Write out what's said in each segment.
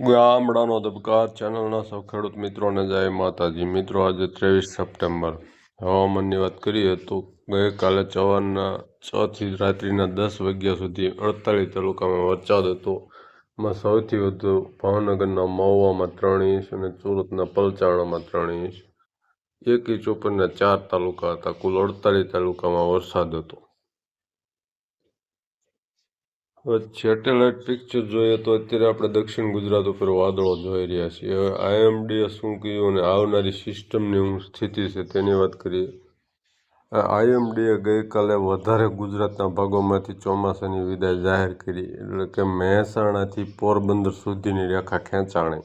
ગામડાનો ધબકાર ચેનલના સૌ ખેડૂત મિત્રોને જય માતાજી. મિત્રો, આજે ત્રેવીસ સપ્ટેમ્બર. હવામાનની વાત કરીએ તો ગઈકાલે સવારના છ થી રાત્રિના દસ વાગ્યા સુધી અડતાલીસ તાલુકામાં વરસાદ હતો. એમાં સૌથી વધુ ભાવનગરના મહુવામાં ત્રણ ઇંચ અને સુરતના પલચાણામાં ત્રણ ઇંચ. એક ઇંચ ઉપરના ચાર તાલુકા હતા. કુલ અડતાલીસ તાલુકામાં વરસાદ હતો. હવે સેટેલાઇટ પિક્ચર જોઈએ તો અત્યારે આપણે દક્ષિણ ગુજરાત ઉપર વાદળો જોઈ રહ્યા છીએ. હવે આઈએમડીએ શું કહ્યું અને આવનારી સિસ્ટમની હું સ્થિતિ છે તેની વાત કરીએ. આઈએમડીએ ગઈકાલે વધારે ગુજરાતના ભાગોમાંથી ચોમાસાની વિદાય જાહેર કરી. એટલે કે મહેસાણાથી પોરબંદર સુધીની રેખા ખેંચાણી.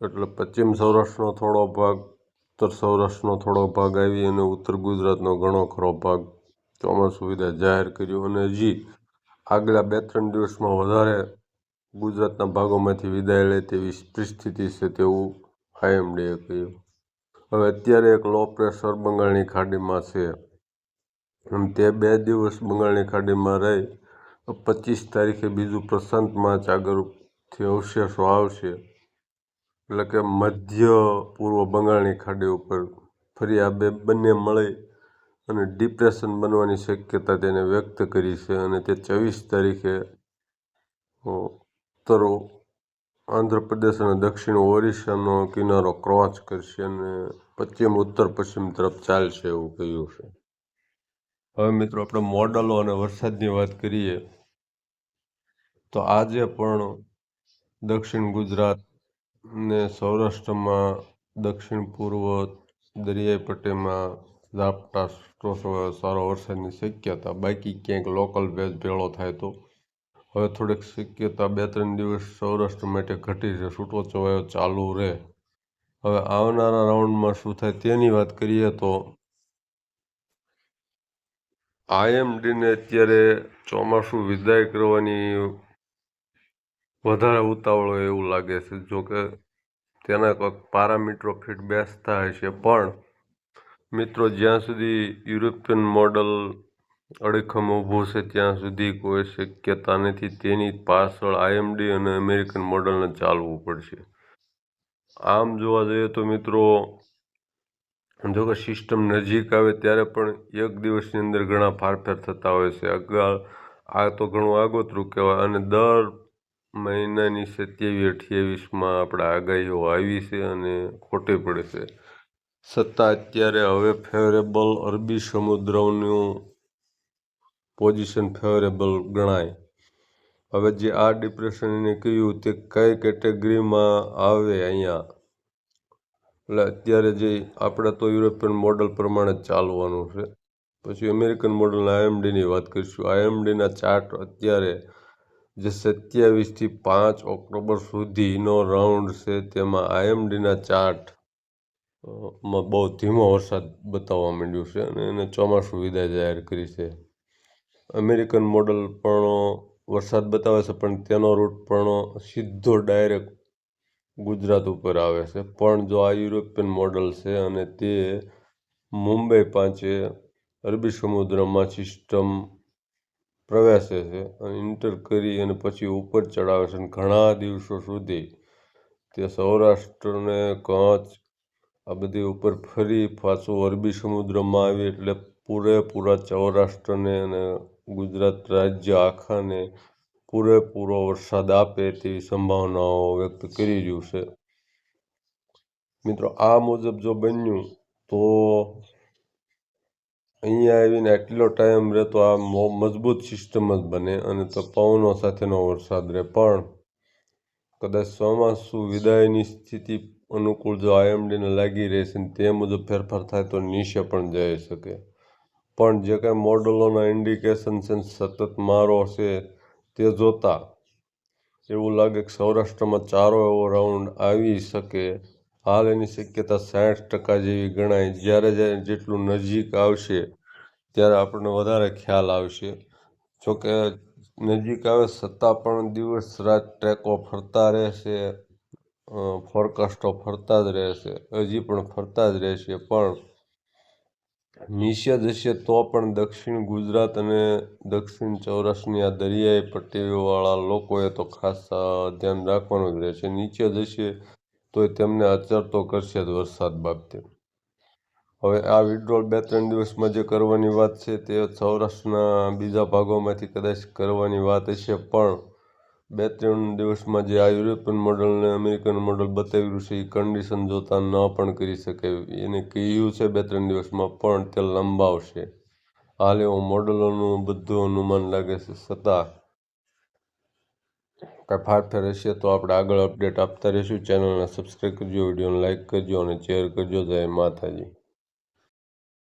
એટલે પશ્ચિમ સૌરાષ્ટ્રનો થોડો ભાગ, ઉત્તર સૌરાષ્ટ્રનો થોડો ભાગ આવી અને ઉત્તર ગુજરાતનો ઘણો ખરો ભાગ ચોમાસું વિદાય જાહેર કર્યું. અને હજી આગલા બે ત્રણ દિવસમાં વધારે ગુજરાતના ભાગોમાંથી વિદાય લે તેવી પરિસ્થિતિ છે તેવું આઈએમડીએ કહ્યું. હવે અત્યારે એક લો પ્રેશર બંગાળની ખાડીમાં છે. એમ તે બે દિવસ બંગાળની ખાડીમાં રહી પચીસ તારીખે બીજું પ્રશાંત માચ આગળથી અવશેષો આવશે. એટલે કે મધ્ય પૂર્વ બંગાળની ખાડી ઉપર ફરી આ બે બંને મળી અને ડિપ્રેશન બનવાની શક્યતા તેને વ્યક્ત કરી છે અને તે ચોવીસ તારીખે ઉત્તરો આંધ્રપ્રદેશ અને દક્ષિણ ઓરિસ્સાનો કિનારો ક્રોસ કરશે અને પશ્ચિમ, ઉત્તર, પશ્ચિમ તરફ ચાલશે એવું કહ્યું છે. હવે મિત્રો આપણે મોડલો અને વરસાદની વાત કરીએ, તો આજે પણ દક્ષિણ ગુજરાત ને સૌરાષ્ટ્રમાં દક્ષિણ પૂર્વ દરિયાઈ પટ્ટીમાં ઝાપટા સારો વરસાદની શક્યતા. બાકી ક્યાંક લોકલ ભેજ ભેળો થાય તો? હવે થોડીક શક્યતા બે ત્રણ દિવસ સૌરાષ્ટ્ર માટે ઘટી છે. છૂટો ચાલુ રહે. હવે આવનારા રાઉન્ડમાં શું થાય તેની વાત કરીએ તો આઈએમડીને અત્યારે ચોમાસું વિદાય કરવાની વધારે ઉતાવળ એવું લાગે છે. જોકે તેના કોઈક પારામીટરો ફિટ બેસતા હશે પણ મિત્રો, જ્યાં સુધી યુરોપિયન મોડલ અડખમ ઊભું છે, ત્યાં સુધી કોઈ શક્યતા નથી. તેની પાછળ આઈએમડી અને અમેરિકન મોડલને ચાલવું પડશે. આમ જોવા જઈએ તો મિત્રો, જો કે સિસ્ટમ નજીક આવે ત્યારે પણ એક દિવસની અંદર ઘણા ફારફેર થતા હોય છે. અગાઉ આ તો ઘણું આગોતરું કહેવાય અને દર મહિનાની સત્યાવીસ અઠ્યાવીસમાં આપણે આગાહીઓ આવી છે અને ખોટી પડે છે. છતાં અત્યારે હવે ફેવરેબલ અરબી સમુદ્રનું પોઝિશન ફેવરેબલ ગણાય. હવે જે આ ડિપ્રેશન એને કહ્યું તે કઈ કેટેગરીમાં આવે અહીંયા? એટલે અત્યારે જે આપણે તો યુરોપિયન મોડલ પ્રમાણે જ ચાલવાનું છે. પછી અમેરિકન મોડલના આઈએમડીની વાત કરીશું. આઈએમડીના ચાર્ટ અત્યારે જે સત્યાવીસથી પાંચ ઓક્ટોબર સુધીનો રાઉન્ડ છે, તેમાં આઈએમડીના ચાર્ટ માં બહુ ધીમો વરસાદ બતાવવા માંડ્યો છે અને એને ચોમાસું વિદાય જાહેર કરી છે. અમેરિકન મોડલ પણ વરસાદ બતાવે છે, પણ તેનો રૂટ પણ સીધો ડાયરેક્ટ ગુજરાત ઉપર આવે છે. પણ જો આ યુરોપિયન મોડલ છે અને તે મુંબઈ પાંચે અરબી સમુદ્રમાં સિસ્ટમ પ્રવેશે છે અને ઇન્ટર કરી અને પછી ઉપર ચડાવે છે અને ઘણા દિવસો સુધી તે સૌરાષ્ટ્રને કચ્છ આ બધી ઉપર ફરી પાછું અરબી સમુદ્રમાં આવી એટલે પૂરેપૂરા સૌરાષ્ટ્રને અને ગુજરાત રાજ્ય આખાને પૂરેપૂરો વરસાદ આપે તેવી સંભાવનાઓ વ્યક્ત કરી રહ્યું છે. મિત્રો, આ મુજબ જો બન્યું તો અહીંયા આવીને આટલો ટાઈમ રહે તો આ મજબૂત સિસ્ટમ જ બને અને તો પવનો સાથેનો વરસાદ રહે. પણ કદાચ ચોમાસું વિદાયની સ્થિતિ અનુકૂળ જો આઈએમડીને લાગી રહેશે ને તે મુજબ ફેરફાર થાય તો નીચે પણ જઈ શકે. પણ જે કાંઈ મોડલોના ઇન્ડિકેશન છે સતત મારો છે તે જોતાં એવું લાગે કે સૌરાષ્ટ્રમાં ચારો એવો રાઉન્ડ આવી શકે. હાલ એની શક્યતા સાઠ ટકા જેવી ગણાય. જ્યારે જ્યારે જેટલું નજીક આવશે ત્યારે આપણને વધારે ખ્યાલ આવશે. જોકે નજીક આવે છતાં પણ દિવસ રાત ટ્રેકો ફરતા રહેશે. ફોરકાસ્ટો ફરતા જ રહેશે. હજી પણ ફરતા જ રહેશે. પણ નીચે જશે તો પણ દક્ષિણ ગુજરાત અને દક્ષિણ સૌરાષ્ટ્રની આ દરિયાઈ પટ્ટીવાળા લોકોએ તો ખાસ ધ્યાન રાખવાનું જ રહેશે. નીચે જશે તો તેમને અસર તો કરશે જ વરસાદ બાબતે. હવે આ વિડ્રોલ બે ત્રણ દિવસમાં જે કરવાની વાત છે તે સૌરાષ્ટ્રના બીજા ભાગોમાંથી કદાચ કરવાની વાત હશે, પણ બે ત્રણ દિવસમાં જે આ યુરોપિયન મોડલ અને અમેરિકન મોડલ બતાવ્યું છે એ કન્ડિશન જોતા ન પણ કરી શકે. એને કહ્યું છે બે ત્રણ દિવસમાં, પણ તે લંબાવશે. હાલ એવું મોડલોનું બધું અનુમાન લાગે છે છતાં કાંઈ ફારફેર હશે તો આપણે આગળ અપડેટ આપતા રહીશું. ચેનલને સબસ્ક્રાઈબ કરજો, વિડીયોને લાઇક કરજો અને શેર કરજો. જય માતાજી.